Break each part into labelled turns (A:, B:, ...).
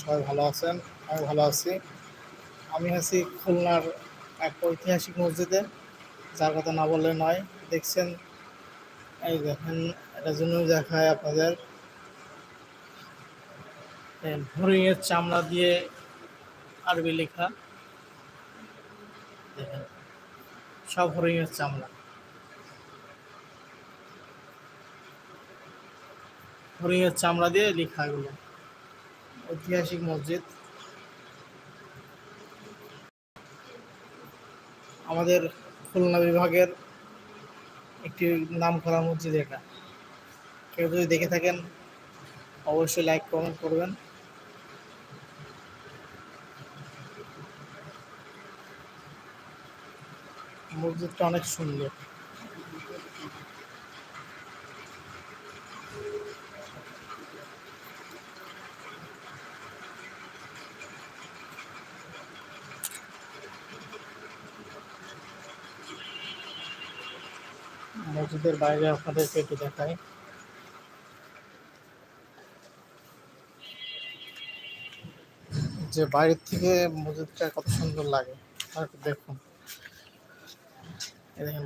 A: সবাই ভালো আছেন? আমি ভালো আছি। আমি আছি খুলনার এক ঐতিহাসিক মসজিদে। যার কথা না বললে নয়। দেখছেন? এই দেখেন এটার জন্য দেখায় আপনাদের। হরিণের চামড়া দিয়ে আরবি লেখা। সব হরিণের চামড়া। হরিণের চামড়া দিয়ে লেখা এগুলো। ঐতিহাসিক মসজিদ। আমাদের খুলনা বিভাগের একটি নাম করা মসজিদ এটা। কেউ যদি দেখে থাকেন, অবশ্যই লাইক কমেন্ট করবেন। মসজিদটা অনেক সুন্দর। মসজিদের বাইরে আপনাদেরকে একটু দেখাই। যে বাইরের থেকে মসজিদটা কত সুন্দর লাগে, আর দেখেন।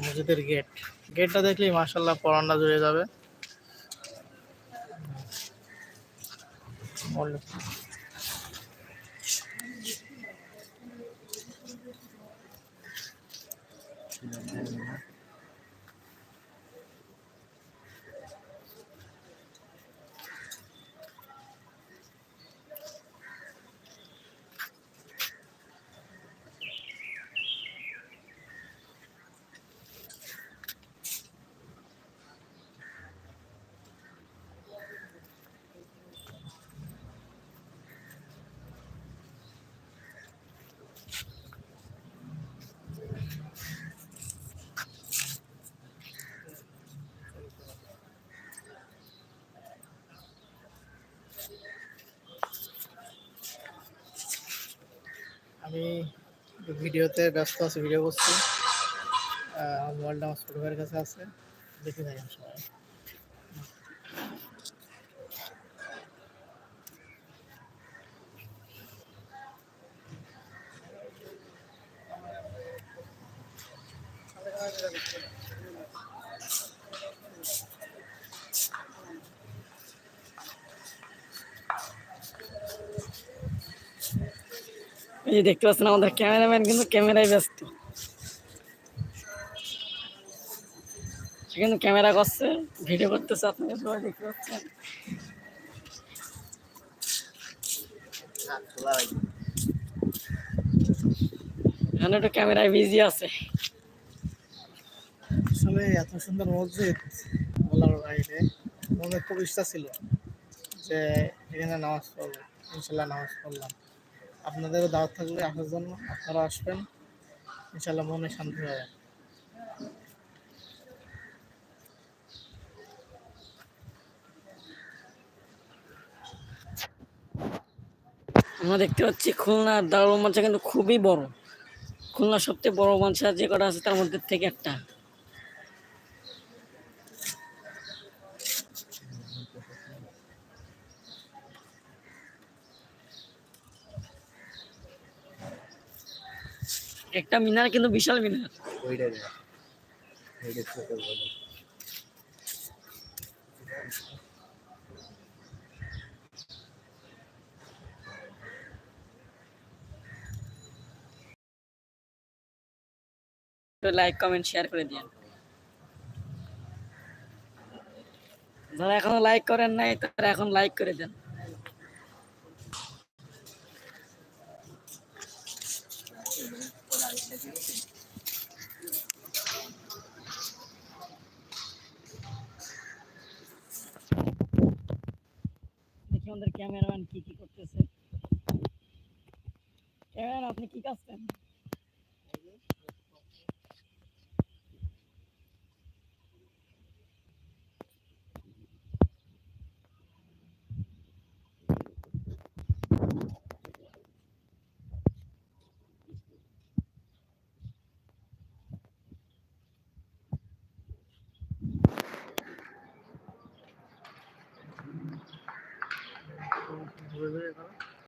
A: মসজিদের গেট। গেটটা দেখলেই মার্শাল্লাহ পরান্ডা জুড়ে যাবে। আমি ভিডিওতে ব্যস্ত আছি ভিডিও করছি। মোবাইলটা আমার ছোটো ভাইয়ের কাছে আছে। দেখে থাকেন সবাই।
B: এই দেখতে পাচ্ছেন আমাদের ক্যামেরাম্যান কিন্তু ক্যামেরায় ব্যস্ত। সে কিন্তু ক্যামেরা করছে, ভিডিও করতেছে, আপনারা সবাই দেখতে পাচ্ছেন। এখানে একটু ক্যামেরায় বিজি আছে।
A: আসলে এত সুন্দর মসজিদ বলার বাইরে, মনে খুব ইচ্ছা ছিল যে এখানে নামাজ পড়ব, ইনশাল্লাহ নামাজ পড়লাম। আপনাদেরও দাওয়াত থাকলে আসার জন্য আপনারা আসবেন। ইনশাল্লাহ মনে শান্তি হবে
B: আমরা দেখতে পাচ্ছি খুলনার দারুল মাছা কিন্তু খুবই বড়। খুলনার সবচেয়ে বড় মাছা যে কটা আছে তার মধ্যে থেকে একটা। একটা মিনার কিন্তু বিশাল মিনার। লাইক কমেন্ট শেয়ার করে দিন যারা এখনও লাইক করেন নাই তারা এখন লাইক করে দেন। আমাদের ক্যামেরাম্যান কি কি করতেছে? ক্যামেরাম্যান আপনি কি কাজ